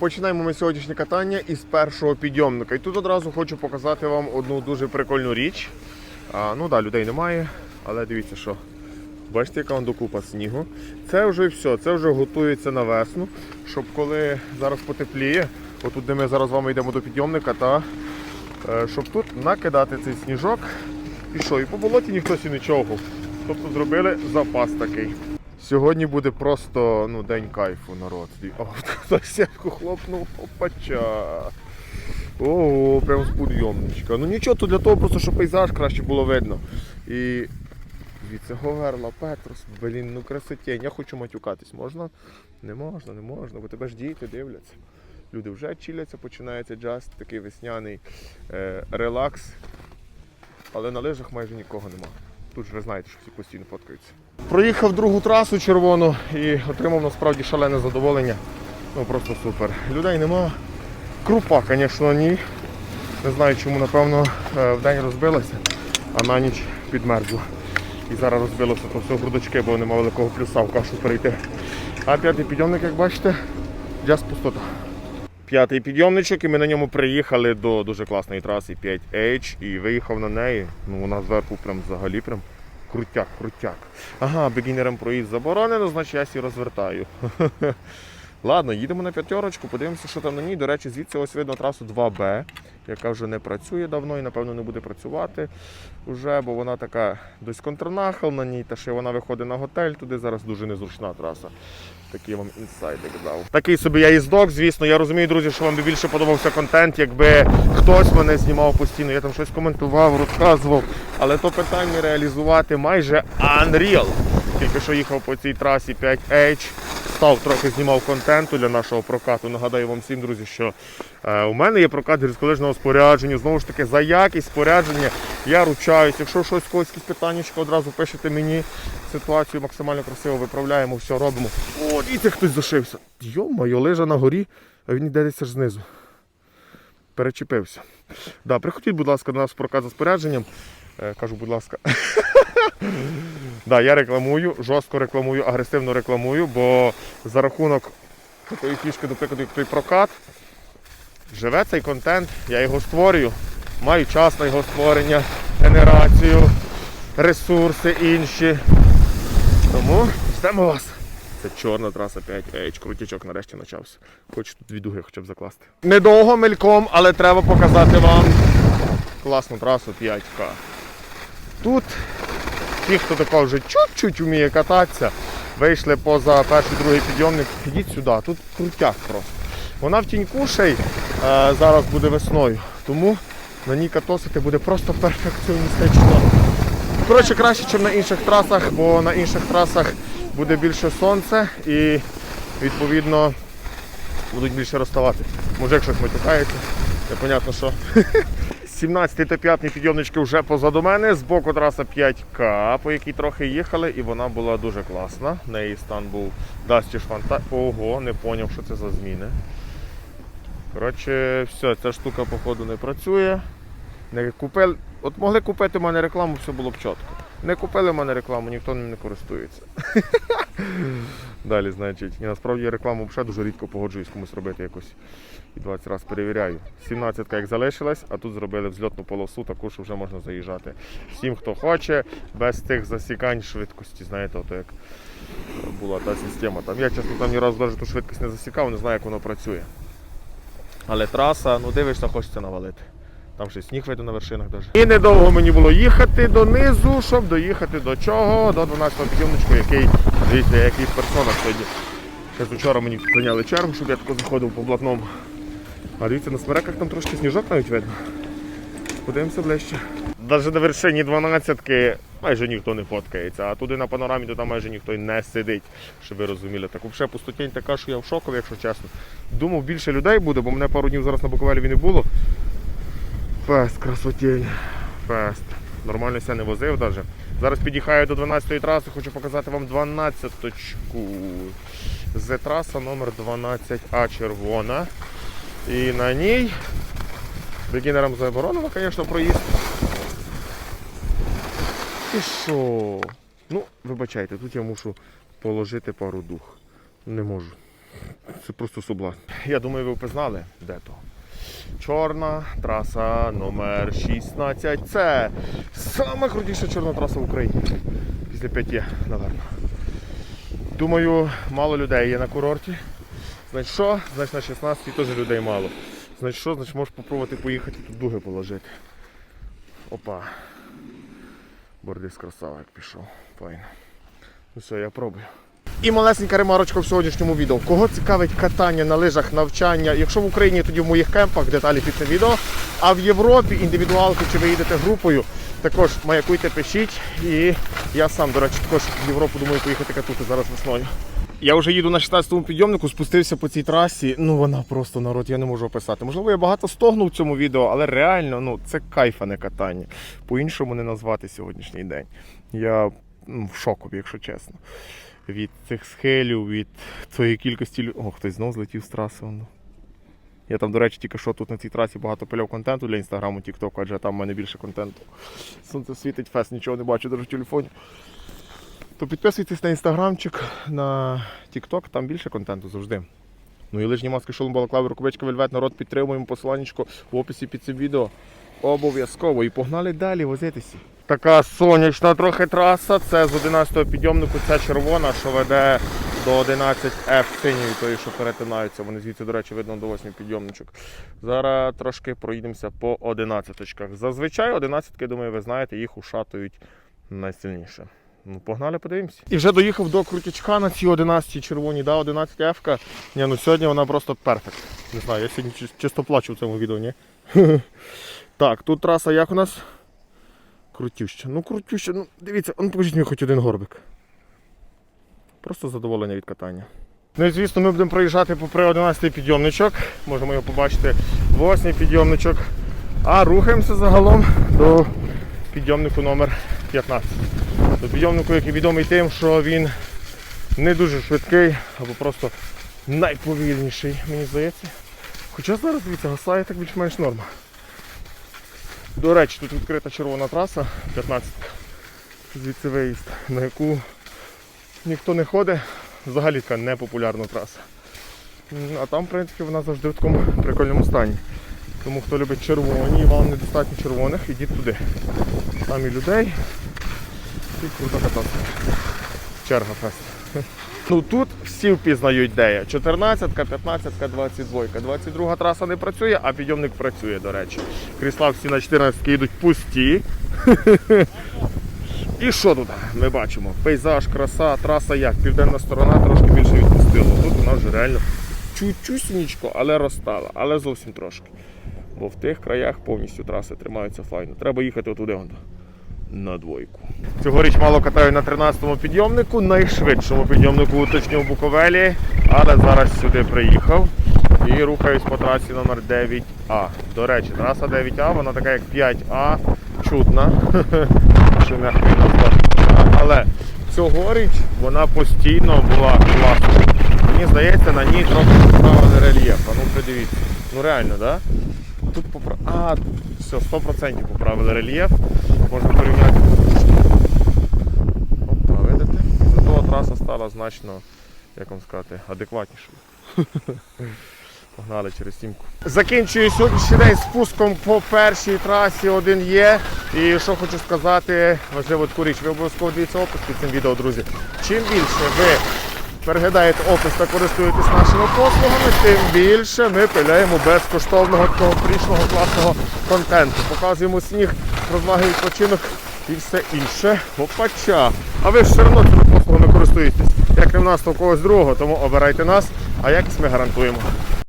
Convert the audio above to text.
Починаємо ми сьогоднішнє катання із першого підйомника. І тут одразу хочу показати вам одну дуже прикольну річ. А, ну да, людей немає, але дивіться, що. Бачите, яка он докупа снігу. Це вже все, це вже готується на весну, щоб коли зараз потепліє, отут де ми зараз з вами йдемо до підйомника, та е, щоб тут накидати цей сніжок. І що, і по болоті ніхто сі не човгав. Тобто зробили запас такий. Сьогодні буде просто ну, день кайфу, народ. О, хтось сітку хлопнув, опача. Ого, прямо з підйомничка. Ну нічого, то для того, просто, щоб пейзаж краще було видно. І Дивіться, Говерла, Петрос, блін, ну красотень. Я хочу матюкатись. Можна? Не можна, не можна, бо тебе ж діти дивляться. Люди вже чіляться, починається джаз, такий весняний е, релакс. Але на лижах майже нікого нема. Тут ж знаєте, що всі постійно фоткаються. Проїхав другу трасу червону і отримав насправді шалене задоволення. Ну просто супер. Людей нема. Крупа, звісно, ні. Не знаю чому, напевно, е, вдень розбилася, а на ніч підмерзла. І зараз розбилося все грудочки, бо нема великого плюса в кашу перейти. А п'ятий підйомник, як бачите, джаз пустота. П'ятий підйомничок, і ми на ньому приїхали до дуже класної траси 5H і виїхав на неї. Ну вона зверху прям взагалі прям крутяк, крутяк. Ага, бігінерам проїзд заборонено, значить я сі розвертаю. Ладно, їдемо на п'ятерочку, подивимося, що там на ній. До речі, звідси ось видно трасу 2Б, яка вже не працює давно і, напевно, не буде працювати вже, бо вона така десь контрнахал на ній, та ще вона виходить на готель, туди зараз дуже незручна траса. Такий вам інсайдик дав. Такий собі я їздок, звісно. Я розумію, друзі, що вам би більше подобався контент, якби хтось мене знімав постійно. Я там щось коментував, розказував. Але то питання реалізувати майже unreal. Тільки що їхав по цій трасі 5H, став трохи знімав контенту для нашого прокату. Нагадаю вам всім, друзі, що е, у мене є прокат гірськолижного спорядження. Знову ж таки, за якість спорядження я ручаюсь. Якщо щось когось якісь питання, одразу пишете мені. Ситуацію максимально красиво виправляємо, все робимо. О, дивіться, хтось зашився. Йо-моє, лежа на горі, а він йде десь аж знизу. Перечепився. Да, приходіть, будь ласка, до нас прокат за спорядженням. Е, кажу, будь ласка. да, я рекламую, жорстко рекламую, агресивно рекламую, бо за рахунок такої фішки, до прикладу, як той прокат, живе цей контент, я його створюю, маю час на його створення, генерацію, ресурси інші. Тому ждемо вас. Це чорна траса 5 Ейч, крутячок нарешті почався. Хочу тут дві дуги хоча б закласти. Недовго мельком, але треба показати вам класну трасу 5К. Тут ті, хто тако вже чуть-чуть вміє кататися, вийшли поза перший другий підйомник, ідіть сюди, тут крутяк просто. Вона в тіньку ще е, зараз буде весною, тому на ній катосити буде просто перфекціоністично. Коротше, краще, ніж на інших трасах, бо на інших трасах буде більше сонця і відповідно будуть більше розставати. Мужик щось матюкається, непонятно що. 17 та 5 підйомнички вже позаду мене. Збоку траса 5К, по якій трохи їхали, і вона була дуже класна. В неї стан був Дастіш Фанта. Ого, не зрозумів, що це за зміни. Коротше, все, ця штука, походу, не працює. Не купили. От могли купити в мене рекламу, все було б чітко. Не купили в мене рекламу, ніхто ним не користується. Далі, значить, і насправді рекламу взагалі дуже рідко погоджуюсь комусь робити якось. І 20 разів перевіряю. 17-ка як залишилась, а тут зробили взльотну полосу, таку, що вже можна заїжджати. Всім, хто хоче, без тих засікань швидкості, знаєте, ото як була та система. Там я чесно там ні разу навіть ту швидкість не засікав, не знаю, як воно працює. Але траса, ну дивишся, хочеться навалити. Там ще сніг видно на вершинах навіть. І недовго мені було їхати донизу, щоб доїхати до чого? До 12-го підйомничку, який, дивіться, який в персонах сьогодні. Ще вчора мені зайняли чергу, щоб я тако заходив по блатному. А дивіться, на смереках там трошки сніжок навіть видно. Подивимося ближче. Навіть на вершині 12-ки майже ніхто не фоткається, а туди на панорамі то там майже ніхто й не сидить, щоб ви розуміли. Так взагалі пустотінь така, що я в шокові, якщо чесно. Думав, більше людей буде, бо мене пару днів зараз на Буковелі не було. Фест, красотень. Фест. Нормально ся не возив навіть. Зараз під'їхаю до 12-ї траси, хочу показати вам 12-точку. З траса номер 12А червона. І на ній бегінерам заборонено, звісно, проїзд. І що? Ну, вибачайте, тут я мушу положити пару дух. Не можу. Це просто соблазн. Я думаю, ви впізнали, де то. Чорна траса номер 16. Це сама крутіша чорна траса в Україні. Після 5 є, напевно. Думаю, мало людей є на курорті. Значить що? Значить на 16 теж людей мало. Значить що? Значить можеш попробувати поїхати тут дуги положити. Опа. Бордис красава, як пішов. Файно. Ну все, я пробую. І малесенька ремарочка в сьогоднішньому відео. Кого цікавить катання на лижах, навчання? Якщо в Україні, тоді в моїх кемпах, деталі під цим відео. А в Європі індивідуалки чи ви їдете групою, також маякуйте, пишіть. І я сам, до речі, також в Європу думаю поїхати катути зараз весною. Я вже їду на 16-му підйомнику, спустився по цій трасі. Ну вона просто народ, я не можу описати. Можливо, я багато стогнув в цьому відео, але реально ну, це кайф, а не катання. По-іншому не назвати сьогоднішній день. Я в шоку, якщо чесно. Від цих схилів, від цієї кількості. О, хтось знов злетів з траси. воно. Я там, до речі, тільки що тут на цій трасі багато пиляв контенту для інстаграму, тіктоку, адже там в мене більше контенту. Сонце світить, фест, нічого не бачу, навіть в телефоні. То підписуйтесь на інстаграмчик, на тікток, там більше контенту завжди. Ну і лижні маски, шолом, балаклави, рукавички, вельвет, народ підтримуємо, посиланнячко в описі під цим відео. Обов'язково. І погнали далі возитися. Така сонячна трохи траса. Це з 11-го підйомнику, це червона, що веде до 11F синьої, тої, що перетинаються. Вони звідси, до речі, видно до 8 підйомничок. Зараз трошки проїдемося по 11-очках. Зазвичай 11-ки, думаю, ви знаєте, їх ушатують найсильніше. Ну, погнали, подивимося. І вже доїхав до крутячка на цій 11 червоній, да, 11 F. Ні, ну сьогодні вона просто перфект. Не знаю, я сьогодні чисто плачу в цьому відео, ні? так, тут траса як у нас? Крутюща. Ну крутюща, ну дивіться, ну покажіть мені хоч один горбик. Просто задоволення від катання. Ну і звісно, ми будемо проїжджати попри 11-й підйомничок. Можемо його побачити 8 підйомничок. А рухаємося загалом до підйомнику номер 15. До підйомнику, який відомий тим, що він не дуже швидкий, або просто найповільніший, мені здається. Хоча зараз, дивіться, гасає так більш-менш норма. До речі, тут відкрита червона траса 15 звідси виїзд, на яку ніхто не ходить, взагалі така непопулярна траса. А там, в принципі, вона завжди в такому прикольному стані. Тому хто любить червоні вам недостатньо червоних, ідіть туди. Там і людей, і круто кататися. Черга фест. Ну тут всі впізнають де я. 14, 15, 22. 22 траса не працює, а підйомник працює, до речі. Крісла всі на 14 йдуть пусті. І що тут ми бачимо? Пейзаж, краса, траса як, південна сторона трошки більше відпустила. Тут вона вже реально чуть-чусінечко, але розстала, але зовсім трошки. Бо в тих краях повністю траси тримаються файно. Треба їхати отуди он, на двойку. Цьогоріч мало катаю на 13-му підйомнику, найшвидшому підйомнику уточню в Буковелі, але зараз сюди приїхав і рухаюсь по трасі номер 9А. До речі, траса 9А, вона така як 5А, чудна. Що м'яко назвати. Але цьогоріч вона постійно була класною. Мені здається, на ній трохи поправили рельєф. А ну придивіться. Ну реально, так? Да? Тут попра... А, все, 100% поправили рельєф. Можна порівняти. Опа, видите? Зато траса стала значно, як вам сказати, адекватнішою. Погнали через сімку. Закінчую сьогоднішній день спуском по першій трасі один є. І що хочу сказати, важливо таку річ, ви обов'язково дивіться опис під цим відео, друзі. Чим більше ви переглядаєте опис та користуєтесь нашими послугами, тим більше ми пиляємо безкоштовного такого класного контенту. Показуємо сніг, розваги відпочинок і все інше. Опача. А ви ж все одно цими послугами користуєтесь. Як не в нас, то в когось другого, тому обирайте нас, а якість ми гарантуємо.